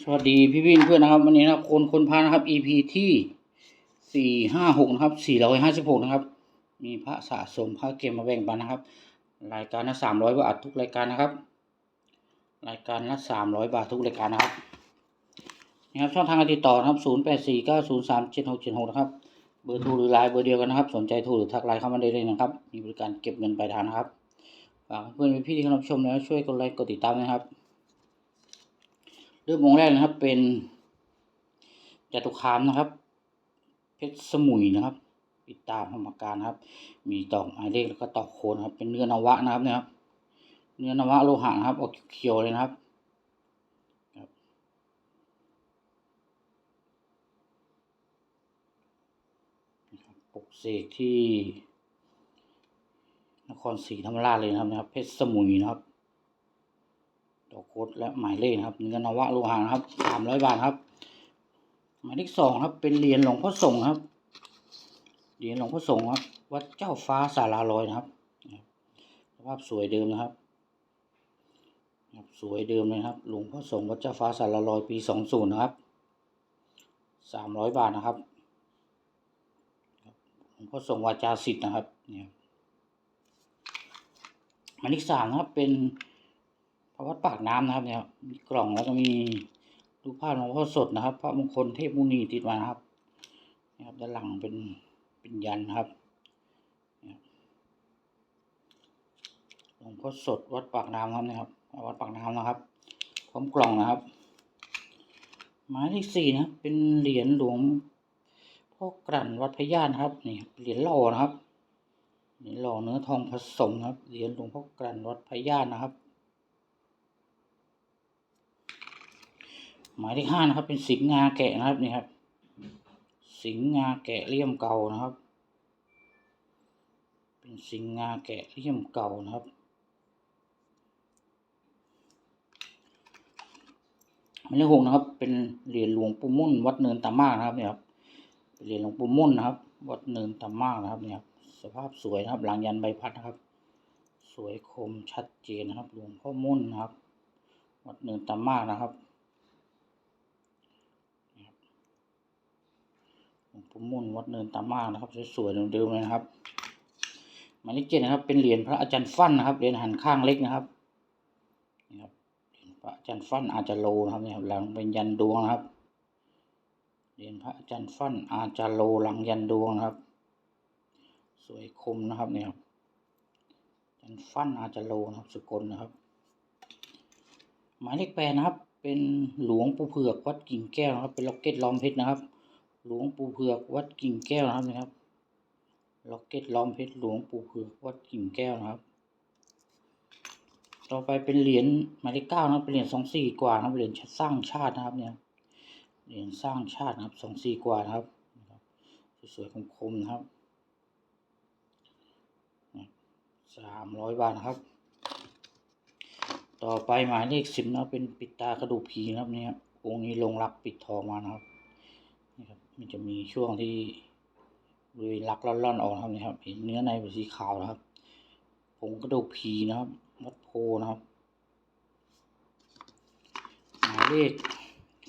สวัสดีพี่พี่เพื่อนนะครับวันนี้นะครับคนคนพานะครับ EP ที่สี่ห้าหกนะครับสี่ร้อยห้าสิบหกนะครับ มีพระสะสมพระเกมมาแบ่งปันนะครับ รายการละสามร้อยบาททุกรายการนะครับ รายการละสามร้อยบาททุกรายการนะครับนี่ครับช่องทางการติดต่อนะครับศูนย์แปดสี่เก้าศูนย์สามเจ็ดหกเจ็ดหกนะครับเบอร์โทรหรือไลน์เบอร์เดียวกันนะครับ สนใจโทรหรือทักไลน์เข้ามาได้เลยนะครับ มีบริการเก็บเงินปลายทางนะครับฝากเพื่อนๆพี่ๆที่เข้ารับชมแล้วช่วยกดไลค์กดติดตามนะครับ ริ่องค์แรกนะครับ เป็นจตุคามนะครับ เพชรสมุยนะครับปิดตามธรรมการครับ มีตอกหมายเลขแล้วก็ตอกโคนครับ เป็นเนื้อนวะนะครับเนี่ยครับ เนื้อนวะโลหะนะครับ ออกเขียวๆเลยนะครับปกเสกที่ นครศรีธรรมราชเลยนะครับนะครับ เพชรสมุยนะครับ ดอกโคดและหมายเลขนะครับเงินนวะโลหะนะครับสามร้อยบาทครับ หมายเลขสองครับเป็นเหรียญหลวงพ่อสงฆ์ครับเหรียญหลวงพ่อสงฆ์ครับวัดเจ้าฟ้าสาราลอยนะครับสภาพสวยเดิมนะครับสวยเดิมเลยครับ หลวงพ่อสงฆ์วัดเจ้าฟ้าสาราลอยปีสองศูนย์นะครับสามร้อยบาทนะครับหลวงพ่อสงฆ์วาจาสิทธิ์นะครับเนี่ยหมายเลขสามนะครับเป็น วัดปากน้ำนะครับเนี่ยมีกล่องแล้วก็มีรูปภาพหลวงพ่อสดนะครับ พระมงคลเทพมุนีติดมานะครับนะครับด้านหลังเป็นเป็นยันนะครับหลวงพ่อสดวัดปากน้ำครับนะครับ วัดปากน้ำนะครับพร้อมกล่องนะครับ หมายเลขสี่นะครับ เป็นเหรียญหลวงพ่อกลั่นวัดพญานะครับนี่เหรียญหล่อนะครับเหรียญหล่อเนื้อทองผสมครับเหรียญหลวงพ่อกลั่นวัดพญานะครับ หมายเลขห้านะครับ เป็นสิงห์งาแกะนะครับนี่ครับ สิงห์งาแกะเลี่ยมเก่านะครับ เป็นสิงห์งาแกะเลี่ยมเก่านะครับ หมายเลขหกนะครับ เป็นเหรียญหลวงปู่มุ่นวัดเนินตามากนะครับเนี่ยครับเป็นเหรียญหลวงปู่มุ่นนะครับ วัดเนินตามากนะครับเนี่ยครับสภาพสวยนะครับ หลังยันใบพัดนะครับ สวยคมชัดเจนนะครับหลวงพ่อมุ่นนะครับ วัดเนินตามากนะครับ หลวงปู่มุ่นวัดเนินตามากนะครับสวยๆเดิมๆเลยนะครับหมายเลขเจ็ดนะครับ เป็นเหรียญพระอาจารย์ฟั่นนะครับเหรียญหันข้างเล็กนะครับนี่ครับเหรียญพระอาจารย์ฟั่นอาจารโลนะครับนี่ครับหลังเป็นยันดวงนะครับเหรียญพระอาจารย์ฟั่นอาจารโลหลังยันดวงนะครับ สวยคมนะครับเนี่ยครับอาจารย์ฟั่นอาจารโลนะครับสกุลนะครับ หมายเลขแปดนะครับ เป็นหลวงปู่เผือกวัดกิ่งแก้วนะครับ เป็นล็อกเก็ตล้อมเพชรนะครับ หลวงปู่เผือกวัดกิ่งแก้วนะครับนะครับล็อกเก็ตล้อมเพชรหลวงปู่เผือกวัดกิ่งแก้วนะครับ ต่อไปเป็นเหรียญหมายเลขเก้านะครับเป็นเหรียญสองสี่กว่านะครับเหรียญสร้างชาตินะครับเนี่ยเหรียญสร้างชาตินะครับสองสี่กว่านะครับสวยๆคมๆนะครับสามร้อยบาทนะครับ ต่อไปหมายเลขสิบนะเป็นปิดตากระดูกผีนะครับเนี่ยองค์นี้ลงรักปิดทองมานะครับนี่ครับ มันจะมีช่วงที่บริเวณรักล่อนๆออกนะครับนี่ครับเห็นเนื้อในเป็นสีขาวนะครับผงกระดูกผีนะครับวัดโพนะครับหมายเลข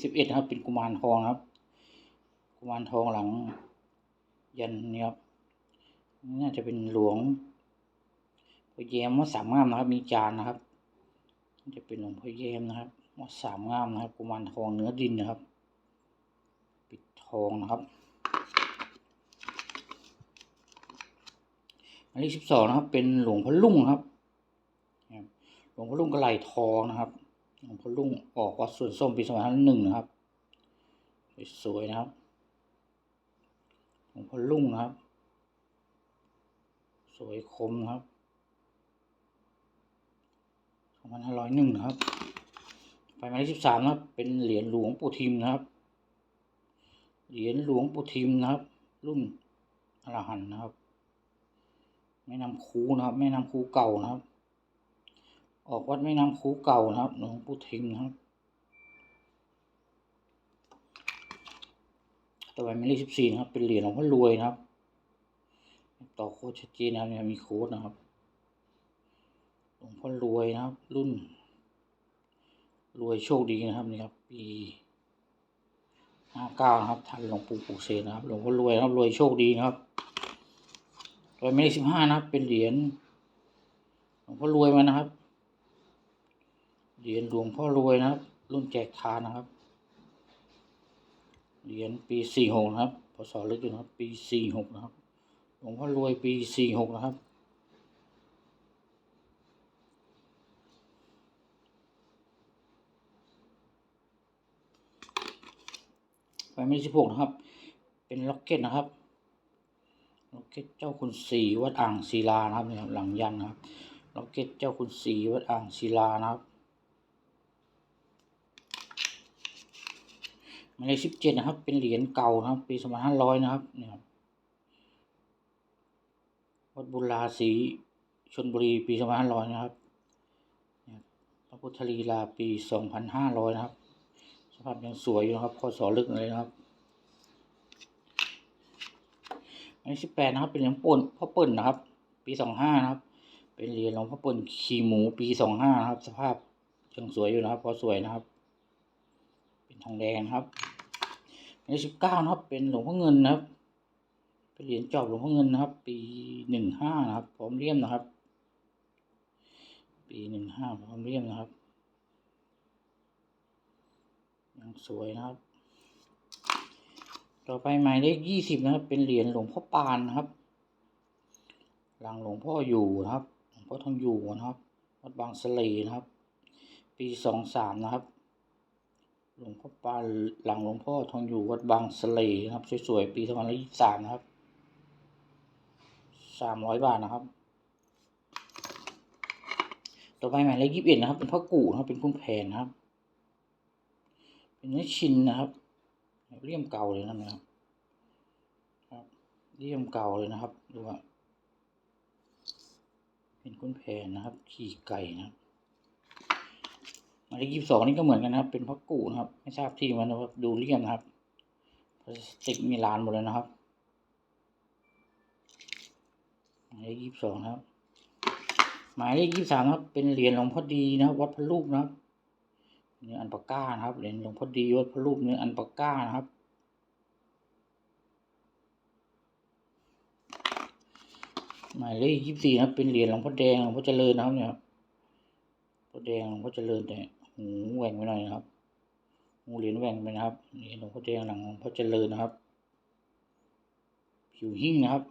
สิบเอ็ดนะครับ เป็นกุมารทองครับ กุมารทองหลัง ยันนี่ครับน่าจะเป็นหลวงพ่อแยมวัดสามงามนะครับ มีจานนะครับจะเป็นหลวงพ่อแยมนะครับวัดสามงามนะครับ กุมารทองเนื้อดินนะครับ องนะครับหมายเลขสิบสองนะครับ เป็นหลวงพ่อลุ่งครับหลวงพ่อลุ่งกระไหลทองนะครับ หลวงพ่อลุ่งออกวัดสวนส้มปีสองพันห้าร้อยหนึ่งนะครับสวยนะครับ หลวงพ่อลุ่งนะครับ สวยคมครับสองพันห้าร้อยหนึ่งนะครับ ไปหมายเลขสิบสามนะครับ เป็นเหรียญหลวงปู่ทิมนะครับ เหรียญหลวงปู่ทิมนะครับ รุ่นอรหันนะครับ แม่น้ำคูนะครับ แม่น้ำคูเก่านะครับ ออกวัดแม่น้ำคูเก่านะครับ หลวงปู่ทิมนะครับต่อไปหมายเลขสิบสี่นะครับ เป็นเหรียญหลวงพ่อรวยนะครับ ต่อโค้ดชัดเจนนะครับเนี่ยมีโค้ดนะครับหลวงพ่อรวยนะครับ รุ่น รวยโชคดีนะครับนี่ครับ ปี ห้าเก้านะครับท่านหลวงปู่ปู่เสนนะครับหลวงพ่อรวยนะครับรวยโชคดีนะครับรวยไม่ได้สิบห้านะครับ เป็นเหรียญหลวงพ่อรวยมานะครับเหรียญหลวงพ่อรวยนะครับ รุ่นแจกทานนะครับเหรียญปีสี่หกนะครับพศลึกอยู่นะครับ ปีสี่หกนะครับ หลวงพ่อรวยปีสี่หกนะครับ ไฟไม่สิบหกนะครับ เป็นล็อกเก็ตนะครับล็อกเก็ตเจ้าคุณสีวัดอ่างศิลานะครับเนี่ยครับหลังยันนะครับล็อกเก็ตเจ้าคุณสีวัดอ่างศิลานะครับหมายเลขสิบเจ็ดนะครับ เป็นเหรียญเก่านะครับ ปีสองพันห้าร้อยนะครับเนี่ยครับวัดบุราศีชนบุรีปีสองพันห้าร้อยนะครับพระพุทธลีลาปีสองพันห้าร้อยนะครับ ภาพยังสวยอยู่นะครับข้อสอลึกเลยนะครับ อันนี้สิบแปดนะครับ เป็นเหรียญป่นพ่อเปิ่นนะครับ ปีสองห้านะครับ เป็นเหรียญหลวงพ่อเปิ่นขี่หมูปีสองห้านะครับ สภาพยังสวยอยู่นะครับพอสวยนะครับ เป็นทองแดงนะครับอันนี้สิบเก้านะครับ เป็นหลวงพ่อเงินนะครับ เป็นเหรียญจอบหลวงพ่อเงินนะครับ ปีหนึ่งห้านะครับ พร้อมเลี่ยมนะครับ ปีหนึ่งห้าพร้อมเลี่ยมนะครับ ยังสวยนะครับ ต่อไปหมายเลขยี่สิบนะครับ เป็นเหรียญหลวงพ่อปานนะครับ หลังหลวงพ่ออยู่นะครับหลวงพ่อทองอยู่นะครับวัดบางสะเลนะครับ ปีสองสามนะครับ หลวงพ่อปานหลังหลวงพ่อทองอยู่วัดบางสะเลนะครับ สวยๆ ปีสองพันยี่สิบสามนะครับสามร้อยบาทนะครับ ต่อไปหมายเลขยี่สิบเอ็ดนะครับ เป็นพ่อกู่นะครับ เป็นคุณแผนนะครับ เป็นเนื้อชินนะครับเลี่ยมเก่าเลยนะครับครับเลี่ยมเก่าเลยนะครับดูว่าเป็นคุณแผนนะครับ ขี่ไก่นะครับหมายเลขยี่สิบสองนี่ก็เหมือนกันนะครับ เป็นพักกูนะครับ ไม่ทราบที่มันนะครับดูเลี่ยมนะครับพลาสติกมีลานหมดเลยนะครับหมายเลขยี่สิบสองนะครับ หมายเลขยี่สิบสามครับ เป็นเหรียญหลวงพ่อดีนะครับ วัดพระลูกนะครับ เนื้ออันปาก้านะครับเหรียญหลวงพ่อดีวัดพระรูปเนื้ออันปาก้านะครับ หมายเลขยี่สิบสี่นะครับเป็นเหรียญหลวงพ่อแดงหลวงพ่อเจริญนะครับเนี่ยครับพ่อแดงหลวงพ่อเจริญแต่หูแหว่งไปหน่อยนะครับหูเหรียญแหว่งไปนะครับเหรียญหลวงพ่อแดงหลังหลวงพ่อเจริญนะครับ ผิวหิ้งนะครับ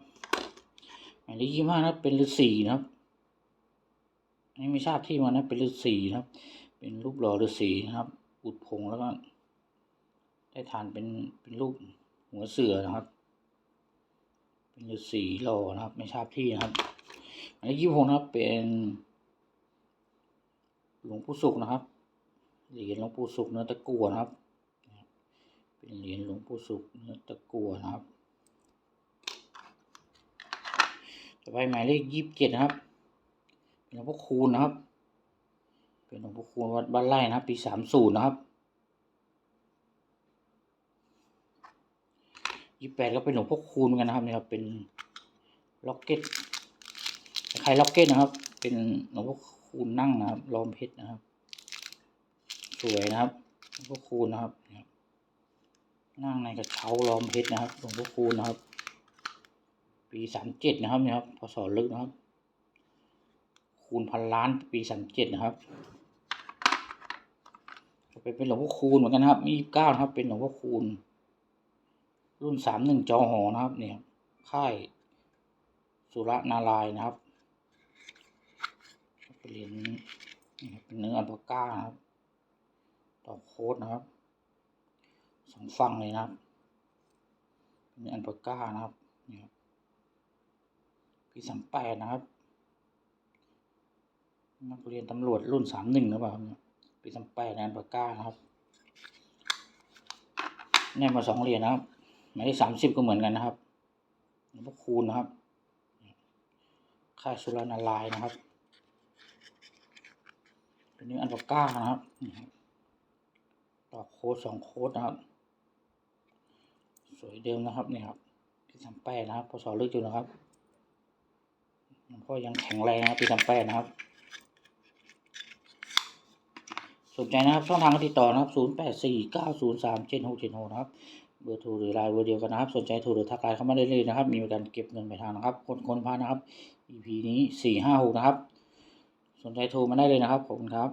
หมายเลขยี่สิบห้านะครับเป็นฤาษีนะครับอันนี้ไม่ทราบที่มานะเป็นฤาษีนะครับ เป็นรูปหล่อฤาษีนะครับอุดผงแล้วก็ ได้ทานเป็นเป็นรูปหัวเสือนะครับ เป็นฤาษีหล่อนะครับ ไม่ทราบที่นะครับ อันนี้ยี่หกนะครับเป็นหลวงปู่สุขนะครับเหรียญหลวงปู่สุขเนื้อตะกั่วนะครับ เป็นเหรียญหลวงปู่สุขเนื้อตะกั่วนะครับต่อไปหมายเลขยี่สิบเจ็ดนะครับเป็นหลวงพ่อคูณนะครับ เป็นหลวงพ่อคูณวัดบ้านไร่นะครับ ปีสามศูนย์นะครับยี่แปดก็เป็นหลวงพ่อคูณเหมือนกันนะครับเนี่ยครับเป็นล็อกเก็ตใคล้ายๆล็อกเก็ตนะครับ เป็นหลวงพ่อคูณนั่งนะครับล้อมเพชรนะครับ สวยนะครับหลวงพ่อคูณนะครับนั่งในกระเช้าล้อมเพชรนะครับหลวงพ่อคูณนะครับ ปีสามเจ็ดนะครับเนี่ยครับพศลึกนะครับ คูณพันล้านปีสามเจ็ดนะครับ ไปเป็นหลวงพ่อคูณเหมือนกันครับมีเก้านะครับ เป็นหลวงพ่อคูณ รุ่นสามหนึ่งจอหอนะครับ เนี่ย ค่ายสุรนารายนะครับเป็นเหรียญเป็นเนื้ออัลปาก้าครับต่อโค้ดนะครับสองฝั่งเลยนะครับเป็นอัลปาก้านะครับเนี่ครับปีสามแปดนะครับ นักเรียนตำรวจรุ่นสามหนึ่งหรือเปล่าครับเนี่ย ปีสามแปดงานปาก้านะครับแน่มาสองเหรียญนะครับหมายเลขสามสิบก็เหมือนกันนะครับหลวงพ่อคูณนะครับ ค่าสุรานารายนะครับเป็นนี้อันปาก้านะครับ ต่อโค้ดสองโค้ดนะครับ สวยเดิมนะครับเนี่ยครับปีสามแปดนะครับพศลึกอยู่นะครับหลวงพ่อยังแข็งแรงนะปีสามแปดนะครับ ส นใจนะครับช่องทางการติดต่อนะครับศูนย์แปดสี่เก้าศูนย์สามเจ็ดหกเจ็ดหกนะครับ เบอร์โทรหรือไลน์เบอร์เดียวกันนะครับ สนใจโทรหรือทักไลน์เข้ามาได้เลยนะครับ มีการเก็บเงินไปลายทางนะครับ คนคนพานะครับ EP นี้สี่ห้าหกนะครับ สนใจโทรมาได้เลยนะครับ ขอบคุณครับ